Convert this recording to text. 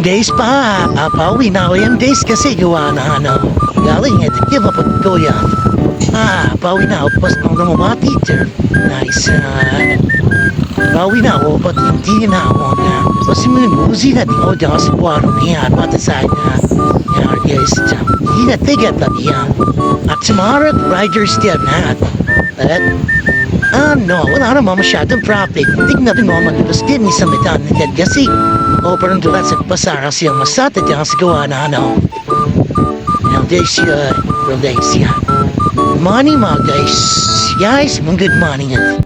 days pa. Papauwi na ako days kasi gawa na ano. Galing eh, di ba pag kuya? Ah, pauwi na ako pas nung mga teacher. Nice. ah. pauwi na ako, but hindi na ako na. Kasi may muzi na din ako dyan sa niya. Pati sa na. Yan, guys. Hindi na tigat na yan. At sa mga riders diyan na. At, ah, no, wala naman masyadong traffic. Tignan din mo maglulos din sa yan kasi. O, parang doon sa pasara siya masata dyan sa gawa na ano. Yung days siya, yung days siya. Morning mga guys. Guys, mga good morning.